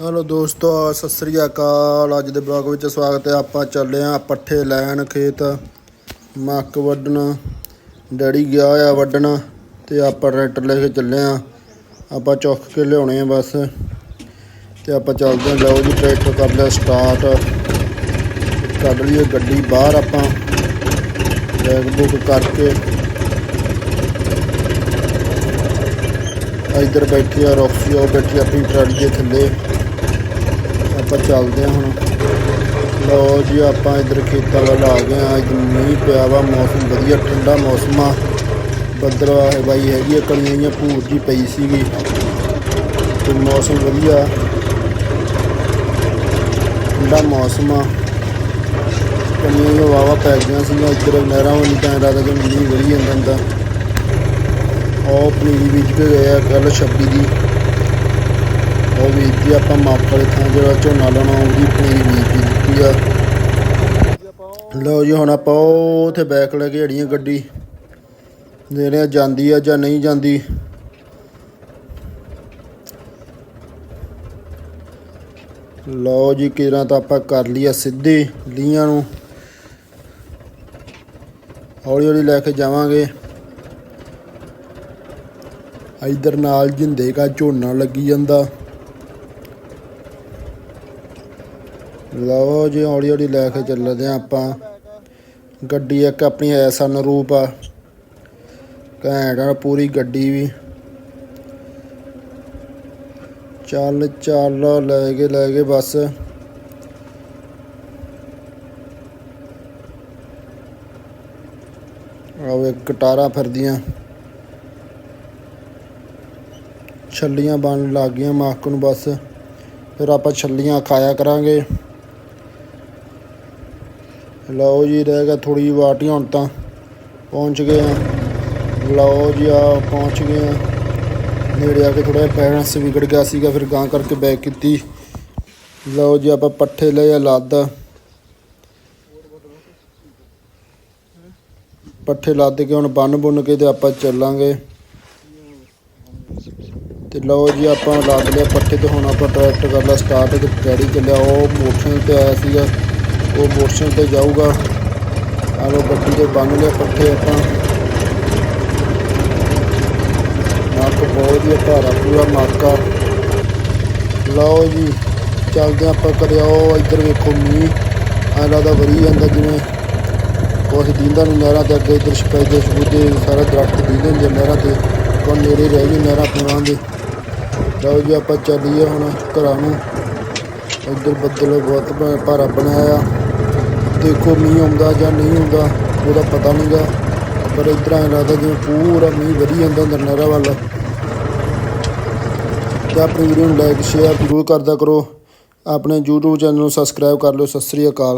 Hello ਦੋਸਤੋ, ਸਤਿ ਸ੍ਰੀ ਅਕਾਲ। ਅੱਜ ਦੇ ਬਲੌਗ ਵਿੱਚ ਸਵਾਗਤ ਹੈ। ਆਪਾਂ ਚੱਲੇ ਆਂ ਪੱਠੇ ਲੈਣ, ਖੇਤ ਮੱਕ ਵੱਢਣ। ਡੈਡੀ ਗਿਆ ਆ ਵੱਢਣ ਤੇ ਆਪਾਂ ਟਰੈਕਟਰ ਲੈ ਕੇ ਚੱਲੇ ਆਂ ਆਪਾਂ ਚੁੱਕ ਕੇ ਲਿਆਉਣੇ ਆ ਬਸ ਤੇ ਆਪਾਂ ਚੱਲਦੇ ਆਂ ਲਓ ਜੀ, ਟਰੈਕਟਰ ਕਰ ਲਿਆ ਸਟਾਰਟ ਕੱਢ ਲਈਏ ਗੱਡੀ ਬਾਹਰ ਆਪਾਂ। ਬੈਗ ਬੁੱਕ ਕਰਕੇ। ਇੱਧਰ ਬੈਠੀ ਆ ਰੌਕਸੀ ਉਹ ਬੈਠੀ ਆਪਣੀ ਟਰਾਲੀ ਦੇ ਥੱਲੇ। ਆਪਾਂ ਚੱਲਦੇ ਹਾਂ ਹੁਣ। ਲਓ ਜੀ, ਆਪਾਂ ਇੱਧਰ ਖੇਤਾਂ ਵੱਲ ਆ ਗਏ ਆ ਅੱਜ ਮੀਂਹ ਪਿਆ ਵਾ, ਮੌਸਮ ਵਧੀਆ, ਠੰਡਾ ਮੌਸਮ ਆ। ਬੱਦਲ ਹੈ ਬਾਈ, ਹੈਗੀ ਆ ਕਣੀਆਂ ਜਿਹੀਆਂ ਭੂਰ ਜੀ ਪਈ ਸੀਗੀ। ਤੇ ਮੌਸਮ ਵਧੀਆ। ਠੰਡਾ ਮੌਸਮ ਆ। ਕਣੀਆਂ ਜਿਹੀਆਂ ਵਾਵਾ ਪੈ ਗਈਆਂ ਸੀਗੀਆਂ, ਇੱਧਰ ਨਹਿਰਾਂ ਵਾਲੀ ਤਾਂ ਐਂ ਲੱਗਦਾ ਕਿ ਮੀਂਹ ਵਧੀ ਜਾਂਦਾ ਹੁੰਦਾ। ਉਹ ਪਨੀਰੀ ਬੀਜ ਕੇ ਗਏ ਆ ਕੱਲ 26 ਦੀ। ਉਹ ਬੀਜਤੀ ਆਪਾਂ ਮਾਪ ਵਾਲੇ ਥਾਂ ਜਿਹੜਾ ਝੋਨਾ ਲਾਉਣਾ ਉਹਦੀ ਪਨੀਰੀ ਬੀਜ ਦਿੱਤੀ ਆ। ਲਓ ਜੀ, ਹੁਣ ਆਪਾਂ ਉਹ ਬੈਕ ਲੈ ਕੇ ਅੜੀਆਂ ਗੱਡੀ ਦੇ ਆ, ਜਾਂਦੀ ਆ ਜਾਂ ਨਹੀਂ ਜਾਂਦੀ। ਲਓ ਜੀ, ਕਿਰਾਂ ਤਾਂ ਆਪਾਂ ਕਰ ਲਈ ਸਿੱਧੇ ਸਿੱਧੀ ਲੀਆਂ ਨੂੰ। ਹੌਲੀ ਹੌਲੀ ਲੈ ਕੇ ਜਾਵਾਂਗੇ। ਇਧਰ ਨਾਲ ਜਿੰਦੇ ਕਾ ਝੋਨਾ ਲੱਗੀ ਜਾਂਦਾ। ਲਓ ਜੀ, ਹੌਲੀ ਹੌਲੀ ਲੈ ਕੇ ਚੱਲਦੇ ਆ ਆਪਾਂ। ਗੱਡੀ ਇੱਕ ਆਪਣੀ ਐਸਾ ਨਰੂਪ ਆ। ਘੈਂਟ ਆ ਪੂਰੀ ਗੱਡੀ ਵੀ। ਚੱਲ ਚੱਲ, ਲੈ ਕੇ ਲੈ ਕੇ ਬਸ। ਆਵੇ ਕਟਾਰਾਂ ਫਿਰਦੀਆਂ। ਛੱਲੀਆਂ ਬਣ ਲੱਗ ਗਈਆਂ ਮਾਕ ਨੂੰ ਬਸ। ਫਿਰ ਆਪਾਂ ਛੱਲੀਆਂ ਖਾਇਆ ਕਰਾਂਗੇ। ਲਓ ਜੀ, ਰਹਿ ਗਿਆ ਥੋੜੀ ਵਾਟੀ ਹੁਣ ਤਾਂ ਪਹੁੰਚ ਗਏ ਆ ਲਓ ਜੀ ਆ ਪਹੁੰਚ ਗਏ ਆ ਨੇੜੇ ਆ ਕੇ ਥੋੜਾ ਬੈਲੈਂਸ ਵਿਗੜ ਗਿਆ ਸੀਗਾ, ਫਿਰ ਗਾਂ ਕਰਕੇ ਬੈਕ ਕੀਤੀ। ਲਓ ਜੀ, ਆਪਾਂ ਪੱਠੇ ਲਏ ਆ ਲੱਦ। ਪੱਠੇ ਲੱਦ ਕੇ ਹੁਣ ਬੰਨ ਬੁੰਨ ਕੇ ਤੇ ਆਪਾਂ ਚੱਲਾਂਗੇ। ਤੇ ਲਓ ਜੀ, ਆਪਾਂ ਲੱਦ ਲਿਆ ਪੱਠੇ ਤੇ ਹੁਣ ਆਪਾਂ ਟਰੈਕਟਰ ਕਰ ਲਿਆ ਸਟਾਰਟ ਤੇ ਡੈਡੀ ਚੱਲਿਆ। ਉਹ ਮੋਟਰਸਾਈਕਲ ਤੇ ਆਇਆ ਸੀਗਾ। ਉਹ ਮੋਟਰਸਾਈਕਲ ਤੇ ਜਾਊਗਾ। ਆਲੋ ਲਓ ਗੱਡੀ ਤੇ ਬੰਨ ਲਿਆ ਪੱਠੇ ਆਪਾਂ। ਨਾਕ ਬਹੁਤ ਹੀ ਭਾਰਾ ਪੂਰਾ ਨਾਕਾ। ਲਓ ਜੀ, ਚੱਲਦੇ ਆਪਾਂ ਕਰਿਆ ਉਹ ਇੱਧਰ ਵੇਖੋ ਮੀਂਹ। ਐਂ ਦਾ ਵਰੀ ਜਾਂਦਾ ਜਿਵੇਂ ਕੁਛ ਦੀਂਦਾ ਨਹੀਂ ਨਹਿਰਾਂ ਤੇ ਅੱਗੇ, ਇੱਧਰ ਸਪੈਦੇ ਸਬੂਦੇ ਸਾਰਾ ਦਰਖਤ ਦੀਂਦੇ ਹੁੰਦੇ ਨਹਿਰਾਂ ਤੇ। ਕੋਲ ਨੇੜੇ ਰਹਿ ਗਈ ਨਹਿਰਾਂ ਪੁਰਾਂ ਦੇ। ਲਓ ਜੀ, ਆਪਾਂ ਚੱਲੀਏ ਹੁਣ ਘਰਾਂ ਨੂੰ। ਉੱਧਰ ਬੱਦਲ ਬਹੁਤ ਭਾਰਾ ਬਣਾਇਆ। ਦੇਖੋ ਮੀਂਹ ਆਉਂਦਾ ਜਾਂ ਨਹੀਂ ਆਉਂਦਾ, ਉਹਦਾ ਪਤਾ ਨਹੀਂਗਾ ਪਰ ਇੱਧਰ ਐਂ ਲੱਗਦਾ ਜਿਵੇਂ ਪੂਰਾ ਮੀਂਹ ਵਧੀ ਜਾਂਦਾ ਹੁੰਦਾ ਵੱਲ। ਤੇ ਆਪਣੀ ਵੀਡੀਓ ਨੂੰ ਲਾਈਕ ਸ਼ੇਅਰ ਜ਼ਰੂਰ ਕਰਦਾ ਕਰੋ। ਆਪਣੇ YouTube ਚੈਨਲ ਨੂੰ ਸਬਸਕ੍ਰਾਈਬ ਕਰ ਲਿਓ। ਸਤਿ ਸ੍ਰੀ ਅਕਾਲ।